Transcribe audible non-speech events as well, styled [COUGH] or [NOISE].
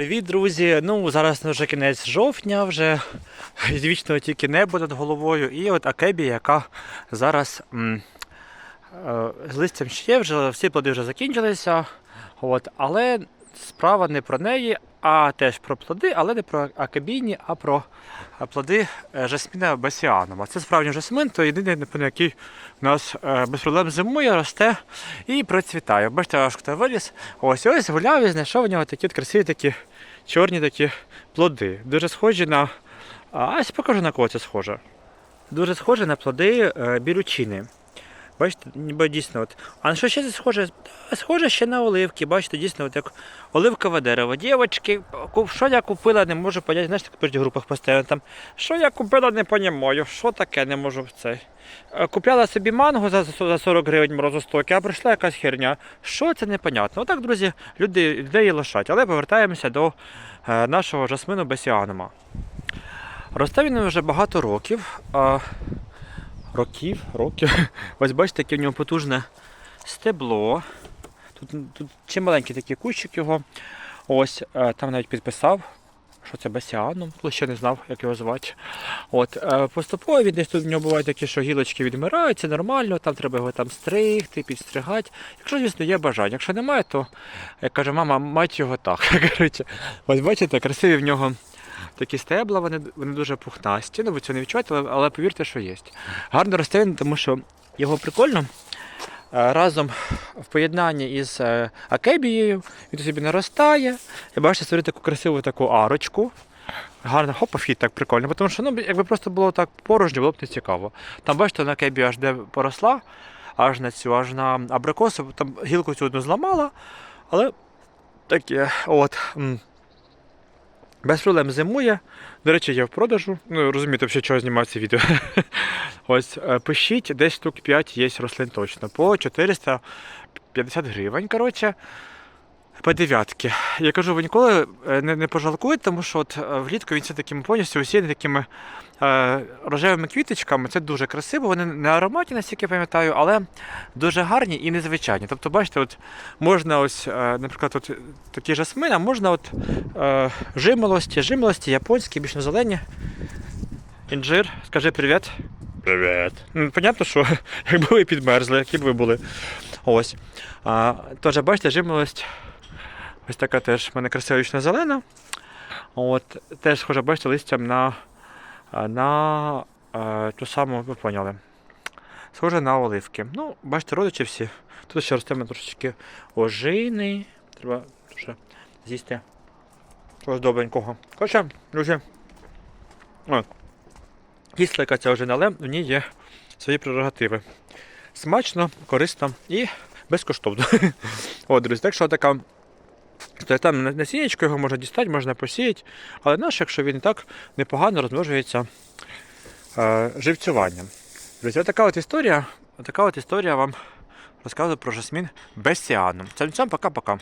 Привіт, друзі! Ну зараз вже кінець жовтня, вже вічно тільки небо над головою. І от Акебі, яка зараз м, е, з листям ще вже всі плоди вже закінчилися. От, але справа не про неї, а теж про плоди, але не про акебійні, а про плоди е, жасміна басіанума. Це справжній жасмин, то єдиний, напевно, який у нас е, без проблем зимує, росте і процвітає. Бачите, аж хто виліз. Ось ось гуляв і знайшов у нього такі красиві такі чорні такі плоди. Дуже схожі на. А ось покажу на кого це схоже. Дуже схоже на плоди білючини. бірючини. Бачите, ніби дійсно. От. А на що ще схоже? Схоже ще на оливки. Бачите, дійсно, от як оливкове дерево. Дівочки, що я купила, не можу поняти. Знаєш, так в групах постійно там. Що я купила, не понімаю. Що таке, не можу в цей. Е, Купляла собі манго за, за 40 гривень морозостоки, а прийшла якась херня. Що це непонятно. Отак, друзі, люди, людей і лошать. Але повертаємося до е, нашого жасмину бесіанума. Росте він вже багато років. Років, років. [LAUGHS] Ось бачите, яке в нього потужне стебло. Тут, тут ще маленький такий кущик його. Ось, е, там навіть підписав, що це басіаном, коли ще не знав, як його звати. От, е, поступово він десь тут в нього бувають такі, що гілочки відмирають, це нормально, там треба його там стригти, підстригати. Якщо, звісно, є бажання. Якщо немає, то як каже мама, мать його так. [LAUGHS] Ось бачите, красиві в нього такі стебла, вони, вони дуже пухнасті. Ну, ви цього не відчуваєте, але, але повірте, що є. Гарно росте він, тому що його прикольно. е, Разом в поєднанні із е, акебією він собі наростає. І бачите, створює таку красиву таку арочку. Гарно, хопа, вхід так прикольно, тому що ну, якби просто було так порожньо, було б не цікаво. Там бачите, на кебі аж де поросла, аж на цю, аж на абрикосу, там гілку цю одну зламала, але таке, от. Без проблем зимує. До речі, є в продажу. Ну, розумієте, взагалі, чого знімаю це відео. [LAUGHS] Ось, е, пишіть, десь штук 5 є рослин точно. По 450 гривень, коротше. По дев'ятки. Я кажу, ви ніколи е, не, не пожалкуєте, тому що от е, влітку він все такими повністю усіяний такими е, рожевими квіточками. Це дуже красиво. Вони не ароматні, наскільки я пам'ятаю, але дуже гарні і незвичайні. Тобто, бачите, от можна ось, е, наприклад, от такі жасмини, а можна от е, жимолості, жимолості, японські, більш не зелені. Інжир, скажи привіт. Привіт. Ну, понятно, що [LAUGHS] якби ви підмерзли, які б ви були. Ось. А, Тож, бачите, жимолость. Ось така теж в мене красива зелена. От, теж схоже, бачите, листям на, на а, ту саму, ви поняли. Схоже на оливки. Ну, бачите, родичі всі. Тут ще ростемо трошечки ожини. Треба ще з'їсти чогось добренького. Коротше, друзі. О, кисла яка ця ожина, але в ній є свої прерогативи. Смачно, корисно і безкоштовно. [LAUGHS] От, друзі, так що така. То там на- насіннячко його можна дістати, можна посіяти, але наш, якщо він так непогано розмножується е, живцюванням. Друзі, така от історія, така от історія вам розказую про жасмін без сіану. Це всім пока-пока.